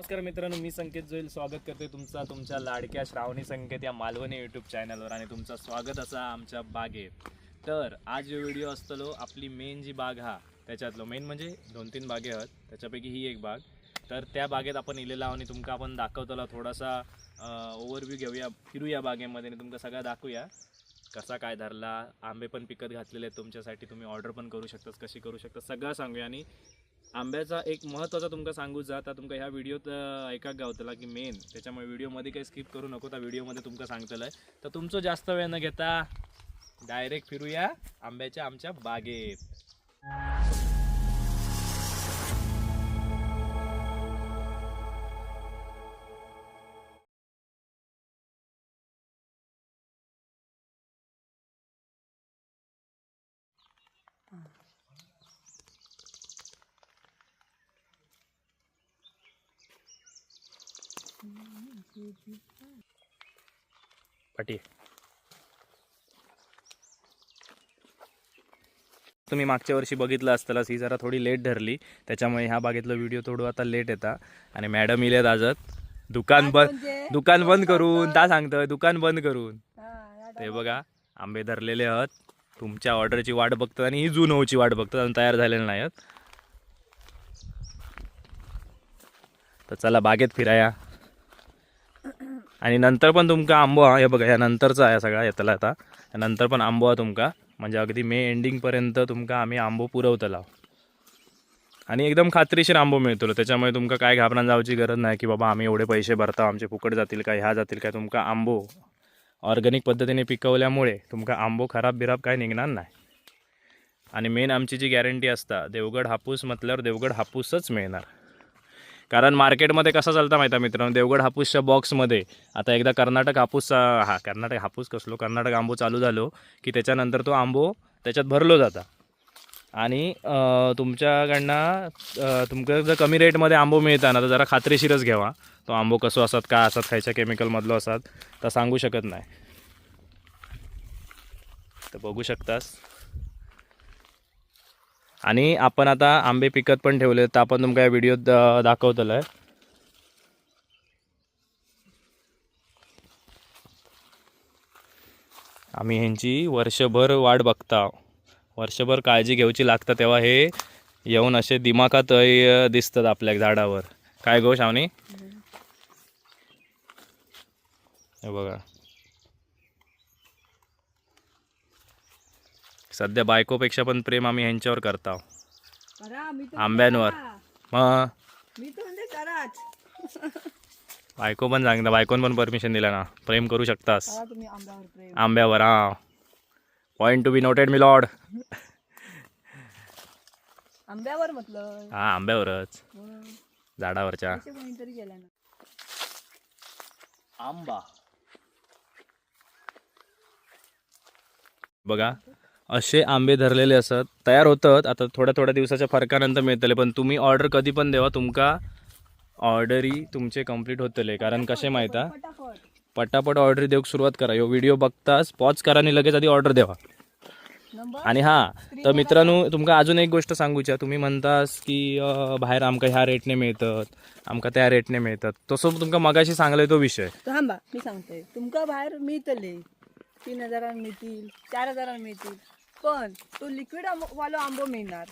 नमस्कार मित्रांनो मी संकेत जोईल. स्वागत करते तुमचा तुमच्या लाडक्या श्रावणी संकेत या मालवणी यूट्यूब चॅनलवर आणि तुमचं स्वागत असा आमच्या बागेत. तर आज जो व्हिडिओ असतलो आपली मेन जी बाग हा त्याच्यातलो मेन म्हणजे दोन तीन बागे आहेत. त्याच्यापैकी ही एक बाग. तर त्या बागेत आपण इलेला आणि तुमका आपण दाखवतलो थोडासा ओव्हरव्ह्यू घेऊया फिरूया बागेमध्ये आणि तुमका सगळा दाखवूया. कसा काय धरला आंबे पण पिकत घातलेले आहेत तुमच्यासाठी तुम्ही ऑर्डर पण करू शकता कशी करू शकता सगळं सांगूया आणि आंब्याचा एक महत्त्वाचा तुमका सांगू जा आता तुमका ह्या व्हिडिओत ऐकाक गावतला की मेन त्याच्यामुळे व्हिडिओमध्ये काही स्किप करू नको त्या व्हिडिओमध्ये तुमका सांगतलं आहे तर तुमचं जास्त वेळ न घेता डायरेक्ट फिरूया आंब्याच्या आमच्या बागेत. पाठी तुम्ही मागच्या वर्षी बघितलं असतालाच ही जरा थोडी लेट धरली. त्याच्यामुळे ह्या बागेतलं व्हिडिओ थोडं आता लेट येता. आणि मॅडम इलेत आजत दुकान बंद दुकान बंद करून ता सांगतोय दुकान बंद करून. ते बघा आंबे धरलेले आहेत. तुमच्या ऑर्डरची वाट बघतात आणि ही जून होऊची वाट बघतात आणि तयार झालेले नाही आहेत तर चला बागेत फिराया. आणि नंतर पण तुमका आंबो हा हे बघा या नंतरचा आहे सगळा येतला आता. नंतर पण आंबो हा तुमका म्हणजे अगदी मे एंडिंगपर्यंत तुमका आम्ही आंबो पुरवतला. आणि एकदम खात्रीशीर आंबो मिळतो त्याच्यामुळे तुमका काय घाबरून जावची गरज नाही की बाबा आम्ही एवढे पैसे भरता आमचे फुकट जातील काय ह्या जातील काय. तुमका आंबो ऑर्गॅनिक पद्धतीने पिकवल्यामुळे तुमका आंबो खराब बिराब काय निघणार नाही. आणि मेन आमची जी गॅरंटी असता देवगड हापूस म्हटल्यावर देवगड हापूसच मिळणार. कारण मार्केटमध्ये कसं चालतं माहिती आहे मित्रांनो? देवगड हापूसच्या बॉक्समध्ये आता एकदा कर्नाटक हापूस हा कर्नाटक हापूस कसलो? कर्नाटक आंबो चालू झालो की त्याच्यानंतर तो आंबो त्याच्यात भरलो जाता. आणि तुमच्याकडनं तुमकं तुमका जर कमी रेटमध्ये आंबो मिळता ना तर जरा खात्रीशीरच घ्यावा. तो आंबो कसो असतात काय असतात खायच्या केमिकलमधलो असतात तर सांगू शकत नाही. तर बघू शकतास. आणि आपण आता आंबे पिकत पण ठेवले तर आपण तुमका या व्हिडिओत दाखवतलं आहे. आम्ही ह्यांची वर्षभर वाट बघता. वर्षभर काळजी घ्यायची लागतं तेव्हा हे येऊन असे दिमाखात दिसतात आपल्या झाडावर. काय गो शावनी हे बघा. सध्या बायकोपेक्षा पण प्रेम आम्ही ह्यांच्यावर करता आंब्यांवर. मग? बायको पण सांगता बायकोन पण परमिशन दिलं ना. प्रेम करू शकतास. आंब्यावर प्रेम. आंब्यावर हा. Point to be noted my lord आंब्यावर म्हटलं. हा आंब्यावरच. हं. झाडावरच्या. आंबा. बघा. असे आंबे धरलेले असत. तयार होतात. आता थोड्या थोड्या दिवसाच्या फरकानंतर मिळतले पण तुम्ही ऑर्डर कधी पण देवा तुमका ऑर्डरी तुमचे कंप्लीट होतले. कारण कसे माहिता पटापट ऑर्डर देऊक सुरुवात करा. यो व्हिडिओ बघताच पॉज करा आणि लगेच आधी ऑर्डर द्यावा आणि हा तर मित्रांनो तुमका अजून एक गोष्ट सांगूच्या. तुम्ही म्हणतास की बाहेर आमका ह्या रेटने मिळतात आमका त्या रेटने मिळतात. तसं तुमका मगाशी सांगलाय तो विषय. थांबा मी सांगते तुमका बाहेर मिळतले. तीन हजारांना मिळतील चार हजारांना मिळतील. पण तो लिक्विड वालो आंबो मिळणार.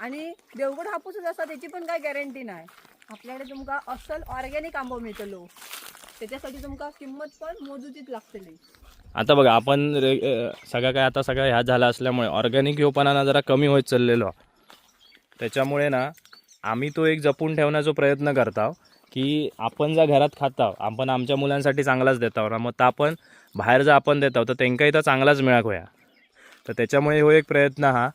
आणि देवगड हापूसच असा त्याची पण काय गॅरंटी नाही. आपल्याकडे तुमका अस्सल ऑर्गॅनिक आंबो मिळतलो. त्याच्यासाठी तुमका किंमत पण मोजुतीच लागतली आता बघा आपण रे- सगळं काय आता सगळं ह्या झाला असल्यामुळे ऑर्गॅनिक ह्योपणा जरा कमी होत चाललेलो त्याच्यामुळे ना आम्ही तो एक जपून ठेवण्याचा प्रयत्न करतो की आपण ज्या घरात खाताव आपण आमच्या मुलांसाठी चांगलाच देताव ना मग तर आपण बाहेर जर आपण देताव तर त्यांकाही तर चांगलाच मिळाक होया तर त्याच्यामुळे हो एक प्रयत्न हा.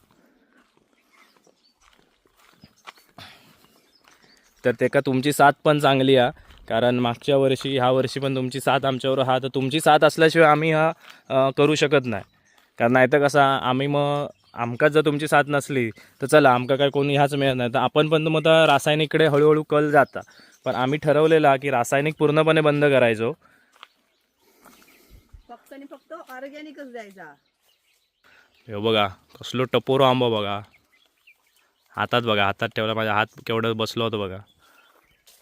तर त्याका तुमची साथ पण चांगली आहे कारण मागच्या वर्षी ह्या वर्षी पण तुमची साथ आमच्यावर हा. तर तुमची साथ असल्याशिवाय आम्ही हा करू शकत नाही. कारण नाहीतर कसा आम्ही मग आमकाच जर तुमची साथ नसली तर चला आमका काय कोणी ह्याच मिळत नाही. तर आपण पण मग आता रासायनिककडे हळूहळू कल जाता. पण आम्ही ठरवलेला की रासायनिक पूर्णपणे बंद करायचो. फक्त आणि फक्त ऑर्गॅनिकच द्यायचा. हे बघा कसलो टपोरो आंबा बघा. हातात बघा हातात ठेवला माझ्या हात केवढं बसलो होतं बघा.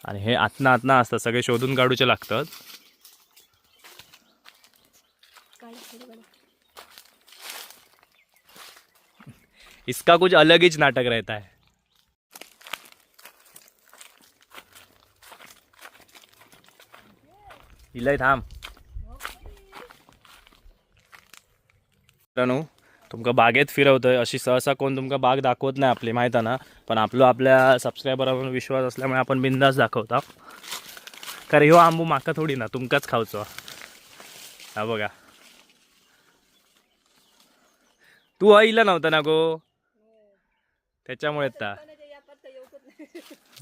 आणि हे आतना आतना असतात सगळे शोधून काढूचे लागतात. इसका कुछ अलग हीच नाटक रहता है. इलय थांब. मित्रांनो तुमका बागेत फिरवतोय अशी सहसा कोण तुमका बाग दाखवत नाही आपली माहीत ना? पण आपलं आपल्या सबस्क्रायबरावर विश्वास असल्यामुळे आपण बिंदास दाखवता. कारण ह्यो आंबू माका थोडी ना तुमकाच खावचो हा बघा. तू आईला नव्हता ना गो? त्याच्यामुळे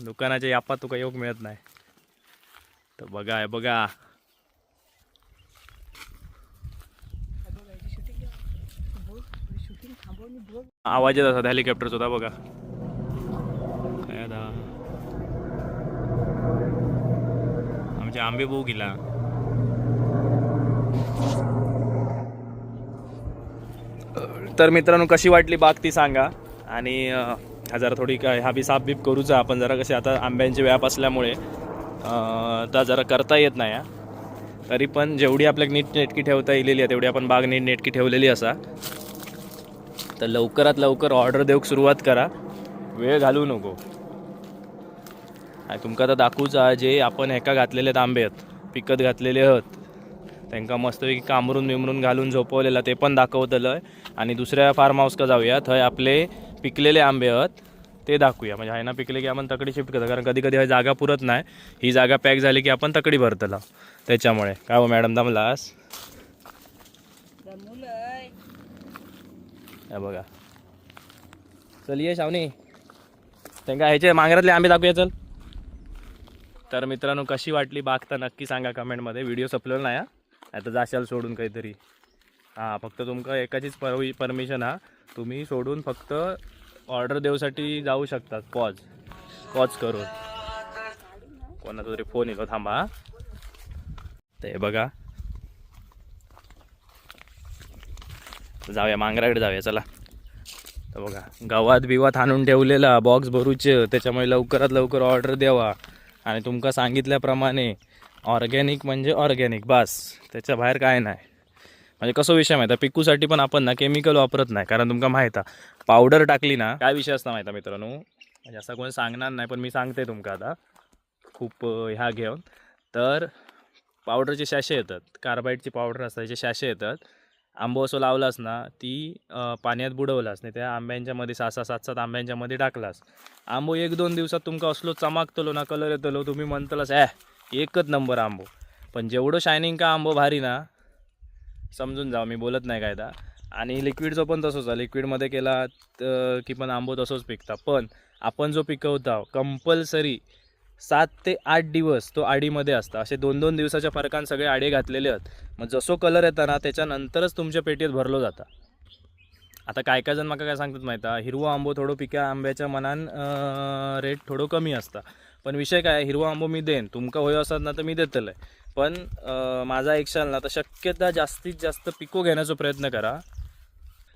दुकानाच्या यापात तुका योग मिळत नाही. तर बघा बघा. आवाज येत असतात हेलिकॉप्टरचा होता बघा. काय आता आंबे भाऊ गेला तर मित्रांनो कशी वाटली बाग ती सांगा. आणि हा जरा थोडी काय हा बी साफ बीप करूचा. आपण जरा कसे आता आंब्यांचे व्याप असल्यामुळे आता जरा करता येत नाही हा. तरी पण जेवढी आपल्याला नीट नेटकी ठेवता येलेली आहे तेवढी आपण बाग नीट नेटकी ठेवलेली असा. तर लवकरात लवकर ऑर्डर देऊक सुरुवात करा. वेळ घालू नको. आणि तुमका आता दाखवूच हा जे आपण एका घातलेले आंबे आहेत पिकत घातलेले आहेत त्यांका मस्तपैकी कामरून बिमरून घालून झोपवलेला ते पण दाखवतलं आणि दुसऱ्या फार्म हाऊसका जाऊया थंय आपले पिकलेले आंबे आहेत ते दाखवूया. म्हणजे आहे ना पिकले की आपण तकडी शिफ्ट करतो. कारण कधी कधी जागा पुरत नाही. ही जागा पॅक झाली की आपण तकडी भरतला. त्याच्यामुळे. काय हो मॅडम दमलास? हे बघा. चल ये शावनी. त्यांना ह्याचे मांगरातले आंबे दाखवूया चल. तर मित्रांनो कशी वाटली बाग तर नक्की सांगा कमेंटमध्ये. व्हिडिओ संपलेला नाही हा. आता जाशाल सोडून काहीतरी. हां फक्त तुमका एकाचीच परवी परमिशन हा. तुम्ही सोडून फक्त ऑर्डर देऊसाठी जाऊ शकतात पॉज. पॉज करून. कोणाचा तरी फोन येतो थांबा ते बघा. जाऊया मांगराकडे जाऊया चला. तर बघा गावात बिवात आणून ठेवलेला बॉक्स भरूचे त्याच्यामुळे लवकरात लवकर ऑर्डर द्यावा. आणि तुमका सांगितल्याप्रमाणे ऑर्गॅनिक म्हणजे ऑर्गॅनिक बस. त्याच्या बाहेर काय नाही. म्हणजे कसं विषय माहिती आहे? पिकूसाठी पण आपण ना केमिकल वापरत नाही कारण तुमका माहीत आहे. पावडर टाकली ना काय विषय असता माहिती आहे मित्रांनो? म्हणजे असं कोणी सांगणार नाही पण मी सांगते तुमका आता. खूप ह्या घेऊन. तर पावडरचे शॅशे येतात. कार्बाईडची पावडर असतात त्याचे शॅशे येतात. आंबो असं लावलास ना ती पाण्यात बुडवलास नाही त्या आंब्यांच्या मध्ये सहा सहा सात सात आंब्यांच्या मध्ये टाकलास. आंबो एक दोन दिवसात तुमका असलो चमाकतलो ना कलर येतलो तुम्ही म्हणतलास ॲ एकच नंबर आंबो. पण जेवढं शायनिंग का आंबो भारी ना समजून जा मी बोलत नाही कायदा. आणि लिक्विडचं पण तसंच आहे. लिक्विडमध्ये केला की पण आंबो तसंच पिकता पण आपण जो पिकवता कंपल्सरी सात ते आठ दिवस तो आडीमध्ये असता. असे दोन दोन दिवसाच्या फरकान सगळे आडे घातलेले आहेत. मग जसो कलर येता ना त्याच्यानंतरच तुमच्या पेटीत भरलो जाता. आता काय काय जण मला काय सांगतात माहिती? आहे हिरवो आंबो थोडो पिक्या आंब्याच्या मनान रेट थोडो कमी असता. पण विषय काय? हिरवो आंबो मी देईन. तुमका होय असत ना तर मी देतलंय. पण माझा माझा ऐकशाल ना तर शक्यता जास्तीत जास्त पिको घेण्याचा प्रयत्न करा.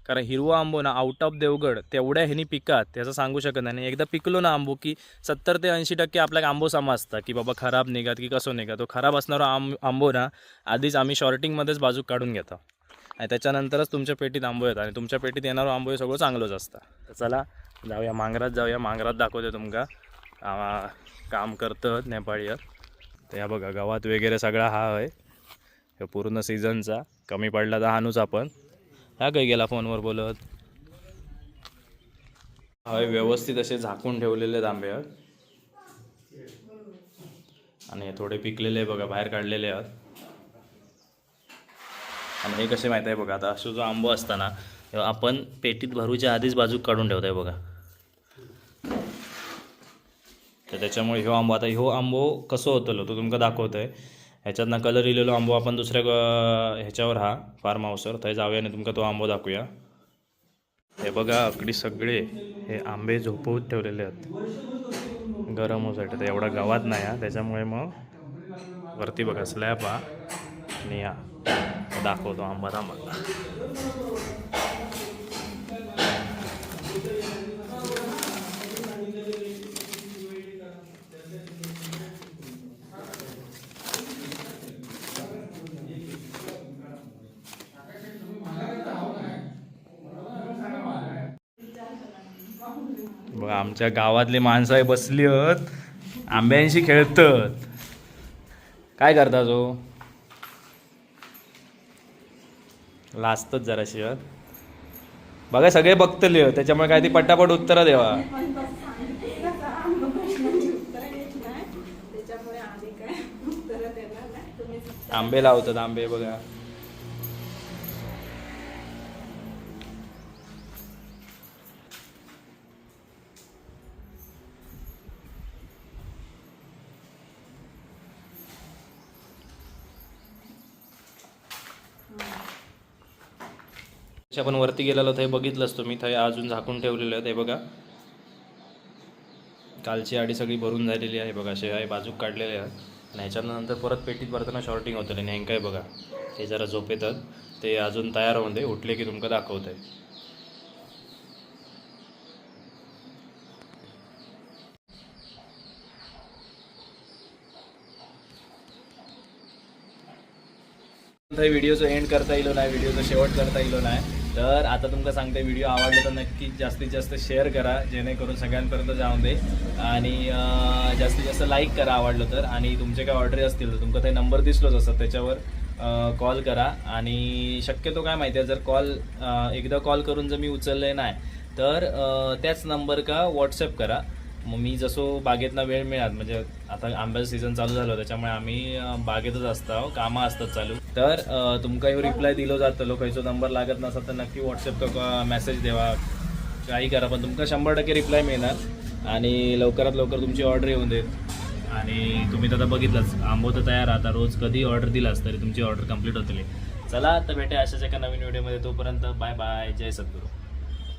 कारण हिरवा आंबो ना आउट ऑफ देवगड तेवढ्या ह्यानी पिकात त्याचं सांगू शकत नाही. एकदा पिकलो ना आंबो की सत्तर ते ऐंशी टक्के आपल्याला आंबो समजता की बाबा खराब निघात की कसं निघा तो खराब असणारा आंब आंबो ना आधीच आम्ही शॉर्टिंगमध्येच बाजूक काढून घेतो. आणि त्याच्यानंतरच तुमच्या पेटीत आंबो येतात. आणि तुमच्या पेटीत येणारं आंबो हे सगळं चांगलंच असतं. तर चला जाऊया मांगरात जाऊया. मांगरात दाखवते तुमका. काम करतं नेपाळीवर तर या बघा गावात वगैरे सगळा हा आहे. पूर्ण सीझनचा कमी पडला तर हाणूच आपण. हा काही गेला फोनवर बोलत? हवे व्यवस्थित असे झाकून ठेवलेले आहेत आंबे. आहेत आणि हे थोडे पिकलेले आहे बघा बाहेर काढलेले आहेत. आणि हे कसे माहीत आहे बघा आता असं जो आंबो असताना आपण पेटीत भरूच्या आधीच बाजूक काढून ठेवताय बघा. तर त्याच्यामुळे ह्यो आंबो आता ह्यो आंबो कसं होतलो तो तुमका दाखवतोय. ह्याच्यातनं कलर इलेलो आंबो आपण दुसऱ्या ह्याच्यावर हा फार्म हाऊसवर थंय जाऊया आणि तुमका तो आंबो दाखवूया. हे बघा अगदी सगळे हे आंबे झोपवून ठेवलेले आहेत. गरम होसाठी तर एवढा गावात नाही हा. त्याच्यामुळे मग वरती बघा स्लॅब हा. आणि या दाखवतो आंबा थांबा. आमच्या गावातली माणसं आहे बसली आहेत. आंब्यांशी खेळतात. काय करता जो? लाजतच जराशी हं. बघा सगळे बघतले त्याच्यामुळे काय ती पटापट उत्तरं देवा आंबे लावतात आंबे बघा. आपण वरती गेलेलो हे बघितलंच तुम्ही थंय अजून झाकून ठेवलेलं आहे ते बघा. कालची आडी सगळी भरून झालेली आहे बघा असे आहे बाजूक काढलेले आहे आणि ह्याच्यानंतर परत पेटीत भरताना शॉर्टिंग होतं आणि नेमकं आहे बघा ते जरा झोपेतात ते अजून तयार होऊन दे उठले की तुमका दाखवत आहे व्हिडिओचं एंड करता येईल नाही व्हिडिओचा शेवट करता येईल नाही. तर आता तुमका सांगते व्हिडिओ आवडला तर नक्की जास्तीत जास्त शेअर करा जेणेकरून सगळ्यांपर्यंत जाऊन दे. आणि जास्तीत जास्त लाईक करा आवडलं तर. आणि तुमचे काय ऑर्डर असतील तर तुमका ते नंबर दिसलोच असतात त्याच्यावर कॉल करा. आणि शक्यतो काय माहिती आहे जर कॉल एकदा कॉल करून जर मी उचलले नाही तर त्याच नंबर का व्हॉट्सअप करा. मग मी जसो बागेतला वेळ मिळात म्हणजे आता आंब्याचं सीझन चालू झालं त्याच्यामुळे आम्ही बागेतच असतो कामं असतात चालू. तर तुमका ह्यो रिप्लाय दिलो जातलो खंयचो नंबर लागत नसत तर नक्की व्हॉट्सअप मेसेज देवा. काही करा पण तुमका शंभर टक्के रिप्लाय मिळणार. आणि लवकरात लवकर तुमची ऑर्डर येऊन देत. आणि तुम्ही तर आता बघितलंच आंबो तर तयार आता रोज कधी ऑर्डर दिलास तरी तुमची ऑर्डर कंप्लीट होतली. चला तर भेटे अशाच एका नवीन व्हिडिओमध्ये तोपर्यंत बाय बाय जय सद्गुरू.